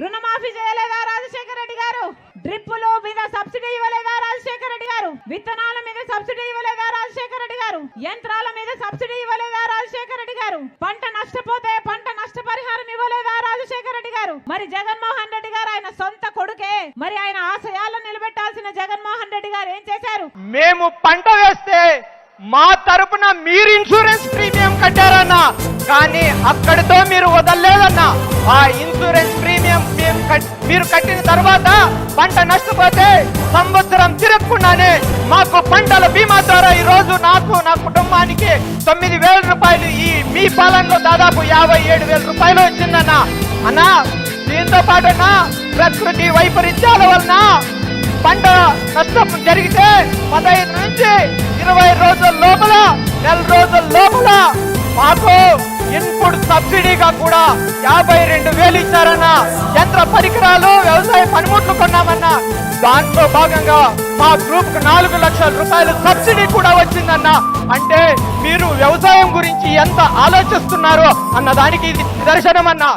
రుణమాఫీ చేయలేదా రాజశేఖర రెడ్డి గారు? డ్రిప్పులు మీద సబ్సిడీ ఇవ్వలేదా రాజశేఖర రెడ్డి గారు? విత్తనాల మీద సబ్సిడీ ఇవ్వలేదా రాజశేఖర రెడ్డి గారు? యంత్రాల మీద సబ్సిడీ ఇవ్వలేదా రాజశేఖర రెడ్డి గారు? పంట నష్టపోతే పంట నష్టపరిహారం ఇవ్వలేదా రాజశేఖర రెడ్డి గారు? మరి జగన్మోహన్ రెడ్డి గారు ఆయన సొంత కొడుకే. మరి ఆయన ఆశయాలను నిలబెట్టాల్సిన జగన్మోహన్ రెడ్డి గారు ఏం చేశారు? మేము పంట వేస్తే మా తరపున మీరు ఇన్సూరెన్స్ ప్రీమియం కట్టారన్నా కానీ అక్కడితో మీరు వదలలేదన్నా ఆ ఇన్సూరెన్స్ ప్రీమియం మీరు కట్టిన తర్వాత పంట నష్టపోతే సంవత్సరం తిరగకుండానే మాకు పంటల బీమా ద్వారా ఈ రోజు నాకు నా కుటుంబానికి తొమ్మిది వేల రూపాయలు ఈ మీ పాలనలో దాదాపు యాభై ఏడు వేల రూపాయలు వచ్చిందన్న. అన్నా దీంతో పాటు అన్నా ప్రకృతి వైపరీత్యాల వలన పంట నష్టం జరిగితే పదహైదు నుంచి ఇరవై రోజుల లోపల నెల రోజుల లోపల మాకు ఇన్పుట్ సబ్సిడీగా కూడా యాభై రెండు వేలు ఇచ్చారన్న. పరికరాలు వ్యవసాయ పనిముట్లు కొన్నామన్నా దాంట్లో భాగంగా మా గ్రూప్కు నాలుగు లక్షల రూపాయలు సబ్సిడీ కూడా వచ్చిందన్న. అంటే మీరు వ్యవసాయం గురించి ఎంత ఆలోచిస్తున్నారో అన్న దానికి ఇది నిదర్శనం అన్నా